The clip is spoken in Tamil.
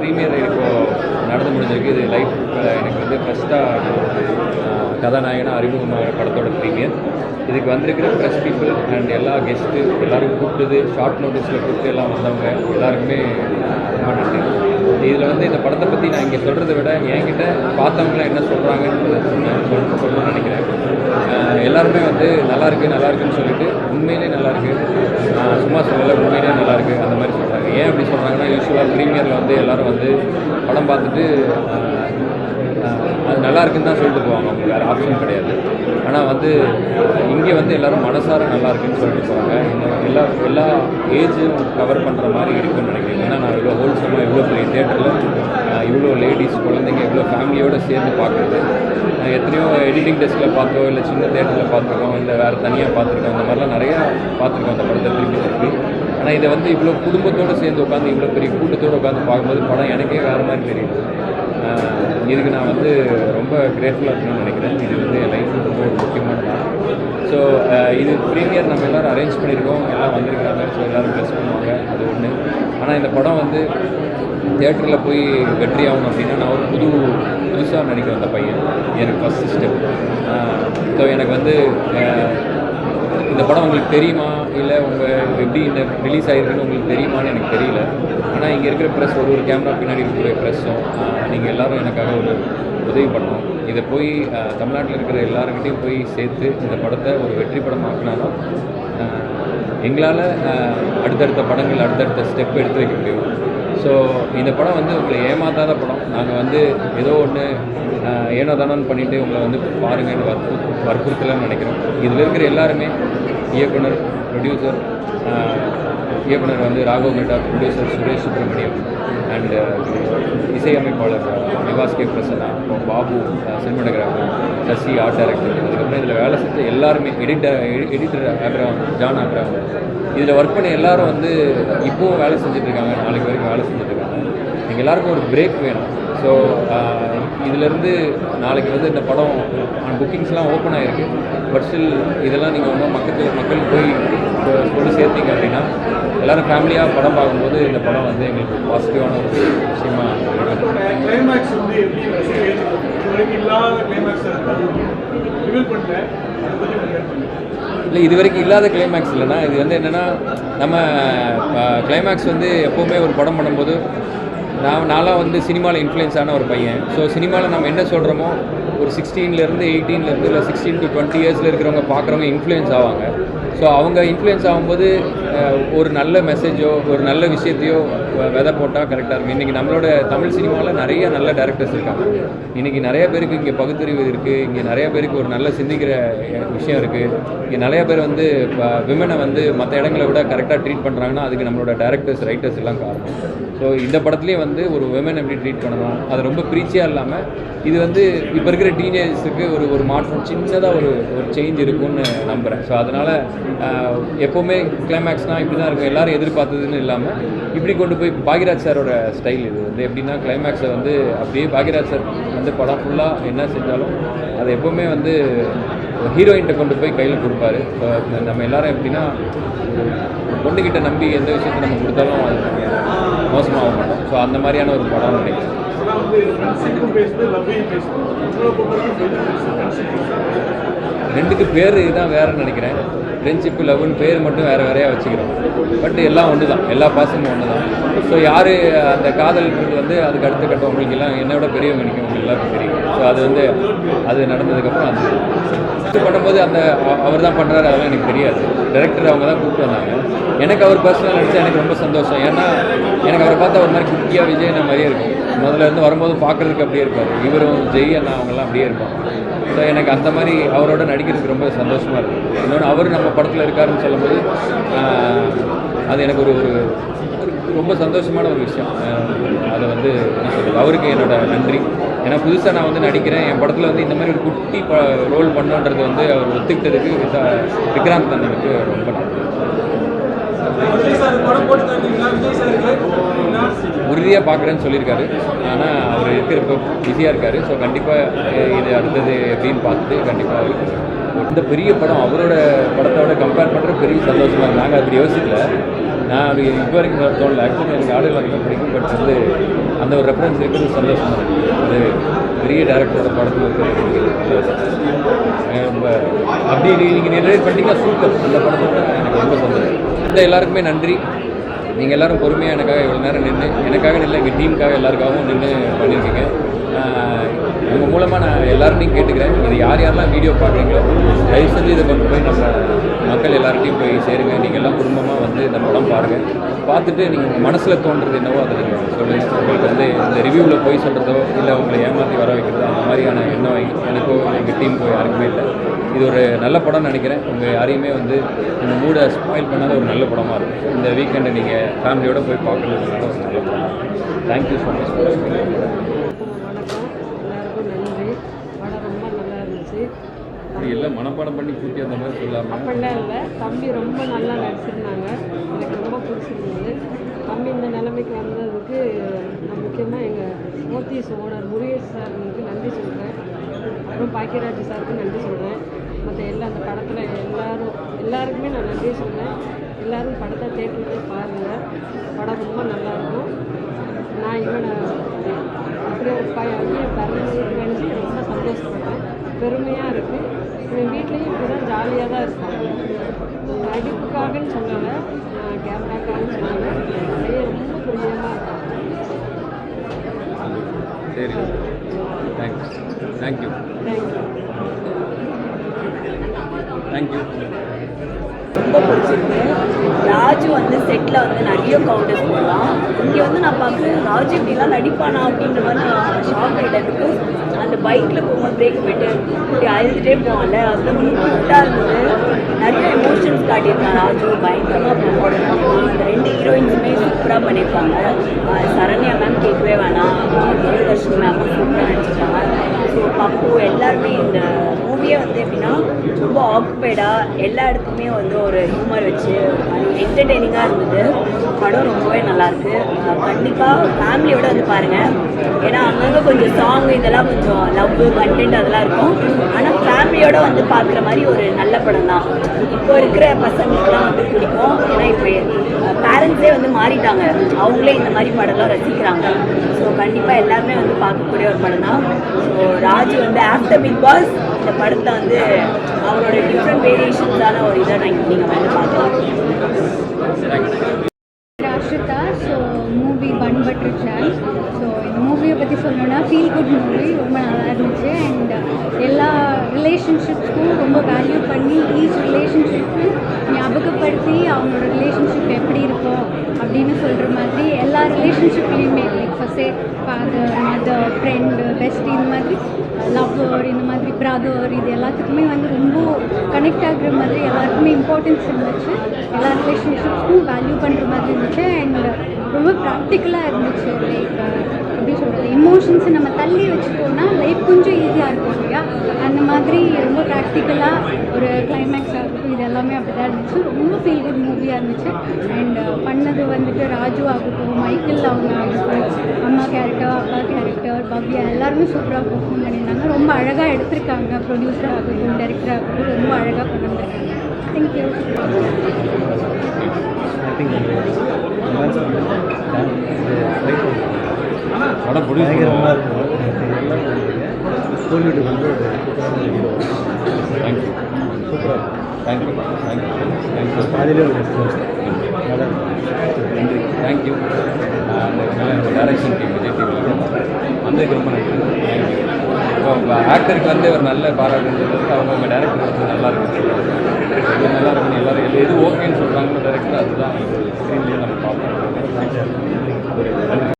ப்ரீமியர் இப்போது நடந்து முடிஞ்சிருக்கு. இது லைஃப் எனக்கு வந்து ஃபஸ்ட்டாக கதாநாயகனாக அறிமுகமாக படத்தோட ப்ரீமியர் இதுக்கு வந்திருக்கிற ப்ரெஸ் பீப்புள் அண்ட் எல்லா கெஸ்ட்டு எல்லாருக்கும் கூப்பிட்டது ஷார்ட் நோட்டீஸில் கூப்பிட்டு எல்லாம் வந்தவங்க எல்லாருக்குமே ரொம்ப நன்றி. இதில் வந்து இந்த படத்தை பற்றி நான் இங்கே சொல்கிறத விட என்கிட்ட பார்த்தவங்களாம் என்ன சொல்கிறாங்கன்னு நான் சொல்ல சொல்லணும்னு நினைக்கிறேன். எல்லாருமே வந்து நல்லா இருக்குது நல்லா இருக்குன்னு சொல்லிட்டு உண்மையிலே நல்லாருக்கு சும்மா சொல்லலை உண்மையிலே நல்லாயிருக்கு அந்த மாதிரி சொல்கிறாங்க. ஏன் அப்படி சொல்கிறாங்கன்னா யூஸ்வலாக ப்ரீமியரில் வந்து எல்லாரும் வந்து படம் பார்த்துட்டு அது நல்லா இருக்குன்னு தான் சொல்லிட்டு போவாங்க. அவங்களுக்கு வேறு ஆப்ஷன் கிடையாது. ஆனால் வந்து இங்கே வந்து எல்லாரும் மனசார நல்லா இருக்குன்னு சொல்லிட்டு போவாங்க எல்லா எல்லா ஏஜும் கவர் பண்ணுற மாதிரி இருக்குன்னு நினைக்கிறேன். ஏன்னா நான் இவ்வளோ ஹோல்சமாக இவ்வளோ பெரிய தேட்டரில் இவ்வளோ லேடிஸ் குழந்தைங்க இவ்வளோ ஃபேமிலியோடு சேர்ந்து பார்க்குறது. நான் எத்தனையோ எடிட்டிங் டெஸ்ட்டில் பார்த்தோ இல்லை சின்ன தேட்டரில் பார்த்துருக்கோம் இல்லை வேறு தனியாக பார்த்துருக்கோம் இந்த மாதிரிலாம் நிறையா பார்த்துருக்கோம் அந்த படத்தை திருப்பி திருப்பி. ஆனால் இதை வந்து இவ்வளோ குடும்பத்தோடு சேர்ந்து உட்காந்து இவ்வளோ பெரிய கூட்டத்தோடு உட்காந்து பார்க்கும்போது படம் எனக்கே வேறு மாதிரி தெரியுது. இதுக்கு நான் வந்து ரொம்ப கிரேட்ஃபுல்லாக இருக்கணும்னு நினைக்கிறேன். இது வந்து லைஃப்பில் ரொம்ப ஒரு முக்கியமான ஸோ இது ப்ரீமியர் நம்ம எல்லோரும் அரேஞ்ச் பண்ணியிருக்கோம் எல்லாம் வந்திருக்கிறாங்க. ஸோ எல்லோரும் ப்ளஸ் பண்ணுவாங்க. அது ஒன்று ஆனால் இந்த படம் வந்து தேட்டரில் போய் வெற்றி ஆகணும் அப்படின்னா நான் ஒரு புது புதுசாக நடிக்க வந்த பையன். எனக்கு ஃபஸ்ட் ஸ்டெப் ஸோ எனக்கு வந்து இந்த படம் உங்களுக்கு தெரியுமா? இல்லை உங்கள் எப்படி இந்த ரிலீஸ் ஆகிருக்குன்னு உங்களுக்கு தெரியுமான்னு எனக்கு தெரியல. ஆனால் இங்கே இருக்கிற ப்ரெஸ் ஒரு ஒரு கேமரா பின்னாடி இருக்கிற ப்ரெஸ்ஸும் நீங்கள் எல்லாரும் எனக்காக ஒரு உதவி பண்ணணும். இதை போய் தமிழ்நாட்டில் இருக்கிற எல்லாருக்கிட்டையும் போய் சேர்த்து இந்த படத்தை ஒரு வெற்றி படமாக்கினாலும் எங்களால் அடுத்தடுத்த படங்கள் அடுத்தடுத்த ஸ்டெப் எடுத்து வைக்க முடியும். ஸோ இந்த படம் வந்து உங்களை ஏமாத்தாத படம். நாங்கள் வந்து ஏதோ ஒன்று ஏனோ தானோன்னு பண்ணிவிட்டு உங்களை வந்து பாருங்கன்னு வற்பு வற்புறுத்தலன்னு நினைக்கிறோம். இதில் இருக்கிற எல்லாருமே இயக்குனர் ப்ரொடியூசர் இயக்குனர் வந்து Raghav Metta producer Suresh Subramaniam and uh, இசையமைப்பாளர் நிவாஸ் கே. பிரசன்னா அப்புறம் Babu uh, cinematographer Sasi art director அதுக்கப்புறம் இதில் வேலை செஞ்ச எல்லாருமே எடிட்டர் எடிட்டர் ஆப்ராம் ஜான் ஆப்ராம் இதில் ஒர்க் பண்ண எல்லாரும் வந்து இப்போவும் வேலை செஞ்சுட்ருக்காங்க. நாளைக்கு வரைக்கும் வேலை செஞ்சுட்டு இருக்காங்க எங்கள் எல்லாருக்கும் ஒரு பிரேக் வேணும். ஸோ uh, இதுலேருந்து நாளைக்கு வந்து இந்த படம் புக்கிங்ஸ்லாம் ஓப்பன் ஆகிருக்கு பட் ஸ்டில் இதெல்லாம் நீங்கள் ஒன்றும் மக்கத்தில் மக்கள் போய் கொண்டு சேர்த்தீங்க அப்படின்னா எல்லோரும் ஃபேமிலியாக படம் பார்க்கும்போது இந்த படம் வந்து எங்களுக்கு பாசிட்டிவான ஒரு விஷயமா கிளைமேக்ஸ் வந்து எப்படி இல்லாத கிளைமேக்ஸ் ரிவீல் இல்லை இது வரைக்கும் இல்லாத கிளைமேக்ஸ் இல்லைன்னா இது வந்து என்னென்னா நம்ம கிளைமேக்ஸ் வந்து எப்போவுமே ஒரு படம் பண்ணும்போது நான் நான்லாம் வந்து சினிமாவில் இன்ஃப்ளூயன்ஸ் ஆன ஒரு பையன். ஸோ சினிமாவில் நம்ம என்ன சொல்கிறோமோ ஒரு சிக்ஸ்டீன்லேருந்து எயிட்டீன்லேருந்து இல்லை சிக்ஸ்டீன் டு டுவெண்ட்டி இயர்ஸில் இருக்கிறவங்க பார்க்குறவங்க இன்ஃப்ளூயன்ஸ் ஆவாங்க. ஸோ அவங்க இன்ஃப்ளூயன்ஸ் ஆகும்போது ஒரு நல்ல மெசேஜோ ஒரு நல்ல விஷயத்தையோ விதை போட்டால் கரெக்டாக இருக்கும். இன்றைக்கி நம்மளோட தமிழ் சினிமாவில் நிறைய நல்ல டேரக்டர்ஸ் இருக்காங்க. இன்றைக்கி நிறைய பேருக்கு இங்கே பகுத்தறிவு இருக்குது இங்கே நிறைய பேருக்கு ஒரு நல்ல சிந்திக்கிற விஷயம் இருக்குது இங்கே நிறைய பேர் வந்து விமனை வந்து மற்ற இடங்களை விட கரெக்டாக ட்ரீட் பண்ணுறாங்கன்னா அதுக்கு நம்மளோட டேரக்டர்ஸ் ரைட்டர்ஸ் எல்லாம் காரணம். ஸோ இந்த படத்துலேயும் வந்து ஒரு விமன் எப்படி ட்ரீட் பண்ணணும்? அது ரொம்ப பிரீச்சியாக இல்லாமல் இது வந்து இப்போ இருக்கிற டீனேஜர்ஸுக்கு ஒரு ஒரு மாற்றம் சின்னதாக ஒரு ஒரு சேஞ்ச் இருக்கும்னு நம்புகிறேன் ஸோ அதனால் எப்போவுமே கிளைமேக்ஸ்னால் இப்படி தான் இருக்கும். எல்லாரும் எதிர்பார்த்ததுன்னு இல்லாமல் இப்படி கொண்டு போய் பாகிராஜ் சாரோட ஸ்டைல் இது. வந்து எப்படின்னா கிளைமேக்ஸை வந்து அப்படியே பாகிராஜ் சார் வந்து படம் ஃபுல்லாக என்ன செஞ்சாலும் அதை எப்போவுமே வந்து ஹீரோயின்கிட்ட கொண்டு போய் கையில் கொடுப்பாரு. நம்ம எல்லாரும் எப்படின்னா ஒரு பொண்ணுக்கிட்ட நம்பி எந்த விஷயத்தை நம்ம கொடுத்தாலும் அது மோசமாக மாட்டோம் ஸோ அந்த மாதிரியான ஒரு படம் நினைக்கிறேன். ரெண்டுக்கு பேர் தான் வேறுன்னு நினைக்கிறேன். ஃப்ரெண்ட்ஷிப்பு லவ்னு பேர் மட்டும் வேறு வேறையாக வச்சுக்கிறோம். பட் எல்லாம் ஒன்று தான் எல்லா பாசமும் ஒன்று தான் ஸோ யார் அந்த காதல்ன்றது வந்து அதுக்கு அடுத்த கட்டம். உங்களுக்கு எல்லாம் என்னை விட பெரியவங்க நிற்கும் உங்களுக்கு எல்லாருக்கும் தெரியும். ஸோ அது வந்து அது நடந்ததுக்கப்புறம் அது ஃபஸ்ட்டு பண்ணும்போது அந்த அவர் தான் பண்ணுறாரு அதெல்லாம் எனக்கு தெரியாது. டேரக்டர் அவங்க தான் கூப்பிட்டு வந்தாங்க. எனக்கு அவர் பர்சனல் நடிச்சா எனக்கு ரொம்ப சந்தோஷம். ஏன்னா எனக்கு அவரை பார்த்தா ஒரு மாதிரி குட்டியாக விஜய் மாதிரியே இருக்கும். முதல்ல இருந்து வரும்போது பார்க்குறதுக்கு அப்படியே இருப்பார். இவரும் ஜெய் அண்ணா அவங்கெல்லாம் அப்படியே இருப்பாங்க. ஸோ எனக்கு அந்த மாதிரி அவரோட நடிக்கிறதுக்கு ரொம்ப சந்தோஷமாக இருக்குது இன்னொன்று அவர் நம்ம படத்தில் இருக்காருன்னு சொல்லும்போது அது எனக்கு ஒரு ஒரு ரொம்ப சந்தோஷமான ஒரு விஷயம். அதை வந்து என்ன சொல்கிறது அவருக்கு என்னோட நன்றி. ஏன்னா புதுசாக நான் வந்து நடிக்கிறேன். என் படத்தில் வந்து இந்த மாதிரி ஒரு குட்டி ப ரோல் பண்ணோன்றது வந்து அவர் ஒத்துக்கிட்டதுக்கு விக்ராந்த் அண்ணனுக்கு ரொம்ப நன்றி. உறுதியாக பார்க்குறேன்னு சொல்லியிருக்காரு. ஆனால் அவர் இருக்கிறப்ப பிஸியாக இருக்கார். ஸோ கண்டிப்பாக இது அடுத்தது எப்படின்னு பார்த்துட்டு கண்டிப்பாக அவருக்கு இந்த பெரிய படம் அவரோட படத்தோட கம்பேர் பண்ணுற பெரிய சந்தோஷமாக இருக்குது நாங்கள் அப்படி யோசிக்கல. நான் அது இப்போ வரைக்கும் தோணல. ஆக்சுவலி எனக்கு ஆடுகள் அதிகம் பிடிக்கும். பட் வந்து அந்த ஒரு ரெஃபரன்ஸ் இருக்கிறது சந்தோஷமாக இருக்குது அது பெரிய டேரக்டரோட படத்தில் இருக்கிறது ரொம்ப அப்படி நீங்கள் நிறைய பண்ணிங்கன்னா சூப்பர். அந்த படத்தோட எனக்கு ரொம்ப சந்தோஷம். இந்த எல்லாருக்குமே நன்றி. நீங்கள் எல்லோரும் பொறுமையாக எனக்காக இவ்வளோ நேரம் நின்று எனக்காக இல்லை எங்கள் டீமுக்காக எல்லாருக்காகவும் நின்று பண்ணியிருக்கீங்க இது மூலமாக நான் எல்லார்ட்டையும் கேட்டுக்கிறேன். இது யார் யாரெல்லாம் வீடியோ பார்க்குறீங்களோ தயவு செஞ்சு இதை கொண்டு போய் நம்ம மக்கள் எல்லார்ட்டையும் போய் சேருங்க. நீங்கள் எல்லாம் குடும்பமாக வந்து இந்த படம் பாருங்கள் பார்த்துட்டு நீங்கள் உங்கள் மனசில் தோன்றது என்னவோ அதை நீங்கள் சொல்லுங்கள் உங்களுக்கு வந்து இந்த ரிவ்யூவில் போய் சொல்கிறதோ இல்லை உங்களை ஏமாற்றி வர வைக்கிறதோ அந்த மாதிரியான எண்ணம் எனக்கோ எங்கள் டீமுக்கோ யாருக்குமே இல்லை. இது ஒரு நல்ல படம்னு நினைக்கிறேன். உங்கள் யாரையுமே வந்து இந்த மூடை ஸ்பாயில் பண்ணாத ஒரு நல்ல படமாக இருக்கும். இந்த வீக்கெண்டை நீங்கள் ஃபேமிலியோடு போய் பார்க்கறதுனால ஒரு நல்ல படம். தேங்க்யூ ஸோ மச் வணக்கம் எல்லாருக்கும் நன்றி படம் ரொம்ப நல்லா இருந்துச்சு அப்படி எல்லாம் மனப்பாடம் பண்ணி கூட்டி அந்த மாதிரி சொல்லாமல் அப்படிலாம் இல்லை. தம்பி ரொம்ப நல்லா நடிச்சிருந்தாங்க. எனக்கு ரொம்ப பிடிச்சிருந்தது. தம்பி இந்த நிலைமைக்கு வந்ததுக்கு நான் முக்கியமாக எங்கள் மோத்திஸ் ஓனர் முருகேஷ் சாருக்கு நன்றி சொல்கிறேன் அப்புறம் பாக்கியராஜ் சாருக்கு நன்றி சொல்கிறேன் மற்ற எல்லா அந்த படத்தில் எல்லோரும் எல்லாருக்குமே நான் நன்றி சொல்கிறேன் எல்லாரும் படத்தை தேட்டரில் போய் பாருங்கள் படம் ரொம்ப நல்லாயிருக்கும். நான் இவனை அப்படி ஒரு பையன் பிறந்ததுக்கு நினச்சி ரொம்ப சந்தோஷப்பட்டேன். பெருமையாக இருக்குது இவன் வீட்லேயும் இப்படி தான் ஜாலியாக தான் இருப்பான் நடிப்புக்காகன்னு நான் கேமராக்காகன்னு சொல்லலை பையன் ரொம்ப பிரியமாக இருப்பான் சரி தேங்க்ஸ் தேங்க்யூ தேங்க்யூ ரொம்ப பிடிச்சிருக்கு. ராஜு வந்து செட்டில் வந்து நிறைய கவுண்டர்ஸ் போடலாம். இங்கே வந்து நான் பார்க்குறேன் ராஜு இப்படிலாம் நடிப்பானா அப்படின்ற மாதிரி நான் ஷாக் அந்த பைக்கில் போகும்போது பிரேக் போயிட்டு இப்படி அழுதுகிட்டே போவோம்ல அது வந்து இருந்தது. நிறைய எமோஷன்ஸ் காட்டியிருக்காங்க. ராஜு பயங்கரமாக போகணும் அந்த ரெண்டு ஹீரோயின்ஸுமே சூப்பராக பண்ணியிருக்காங்க. சரண்யா மேம் கேட்கவே வேணாம். தூரதர்ஷன் மேம் சூப்பராக நடிச்சிருக்காங்க. ஸோ பப்பு எல்லாருமே இந்த மூவியே வந்து எப்படின்னா ரொம்ப ஆக்குபைடாக எல்லா இடத்துக்குமே வந்து ஒரு ஹியூமர் வச்சு என்டர்டெய்னிங்காக இருந்தது. படம் ரொம்பவே நல்லாயிருக்கு கண்டிப்பாக ஃபேமிலியோட வந்து பாருங்கள் ஏன்னா அங்கங்கே கொஞ்சம் சாங் இதெல்லாம் கொஞ்சம் லவ் கண்டென்ட் அதெல்லாம் இருக்கும். ஆனால் ஃபேமிலியோட வந்து பார்க்குற மாதிரி ஒரு நல்ல படம் தான். இப்போ இருக்கிற பசங்களுக்குலாம் வந்து பிடிக்கும். ஏன்னா இப்போ பேரண்ட்ஸே வந்து மாறிட்டாங்க. அவங்களே இந்த மாதிரி படம்லாம் ரசிக்கிறாங்க. ஸோ கண்டிப்பாக எல்லாருமே வந்து பார்க்கக்கூடிய ஒரு படம் தான். ஸோ ராஜு வந்து ஆஃப்டர் பிக் பாஸ் இந்த படத்தை வந்து அவரோட டிஃப்ரெண்ட் வேரியேஷன்ஸான ஒரு இதை நீங்கள் வந்து பார்க்கலாம். டு பன் ஸோ இந்த மூவியை பற்றி சொல்லணும்னா ஃபீல் குட் மூவி ரொம்ப நல்லா இருந்துச்சு. அண்ட் uh, எல்லா ரிலேஷன்ஷிப்ஸ்க்கும் ரொம்ப வேல்யூ பண்ணி ஈச் ரிலேஷன்ஷிப்க்கும் ஞாபகப்படுத்தி அவங்களோட ரிலேஷன்ஷிப் எப்படி இருக்கும் அப்படின்னு சொல்கிற மாதிரி எல்லா ரிலேஷன்ஷிப்லேயுமே லைக் ஃபஸ்ட்டே ஃபாதர் மதர் ஃப்ரெண்டு பெஸ்ட் இந்த மாதிரி லவ்வர் இந்த மாதிரி பிரதர் இது எல்லாத்துக்குமே வந்து ரொம்ப கனெக்ட் ஆகுற மாதிரி எல்லாருக்குமே இம்பார்ட்டன்ஸ் இருந்துச்சு. எல்லா ரிலேஷன்ஷிப்ஸ்க்கும் வேல்யூ பண்ணுற மாதிரி இருந்துச்சு. அண்ட் ரொம்ப ப்ராக்டிக்கலாக இருந்துச்சு. லைக் எப்படி சொல்கிறது எமோஷன்ஸை நம்ம தள்ளி வச்சுட்டோம்னா லைஃப் கொஞ்சம் ஈஸியாக இருக்கும் இல்லையா? அந்த மாதிரி ரொம்ப ப்ராக்டிக்கலாக ஒரு கிளைமேக்ஸ் ஆகட்டும் இது எல்லாமே அப்படி தான் இருந்துச்சு. ரொம்ப ஃபீல் குட் மூவியாக இருந்துச்சு. அண்ட் uh, பண்ணது வந்துட்டு ராஜு ஆகட்டும் மைக்கேல் அவங்க ஆகட்டும் அம்மா கேரக்டர் அப்பா கேரக்டர் பவ்யா எல்லாருமே சூப்பராக பர்ஃபார்ம் பண்ணியிருந்தாங்க. ரொம்ப அழகாக எடுத்திருக்காங்க. ப்ரொடியூசர் ஆகட்டும் டேரக்டர் ஆகட்டும் ரொம்ப அழகாக கொண்டு தேங்க்யூ படம் ப்ரொடியூஸ் பயங்கரமாக இருக்கும் கோலிவுட் வந்து தேங்க்யூ சூப்பராக தேங்க்யூ தேங்க்யூ தேங்க்யூ பாதியிலே ஒரு நன்றி தேங்க்யூ அந்த டைரக்ஷன் டீம் விஜய் டீம் வந்ததுக்கு ரொம்ப நன்றி தேங்க்யூ இப்போ உங்கள் ஆக்டருக்கு வந்து ஒரு நல்ல பாராட்டுன்றது அவங்க உங்கள் டேரக்டர் வந்து நல்லா இருக்கு நல்லா இருக்குன்னு எல்லாரும் எது ஓகேன்னு சொல்கிறாங்களோ டேரக்டர் அதுதான் ஸ்க்ரீன்லேயே நம்ம பார்ப்போம்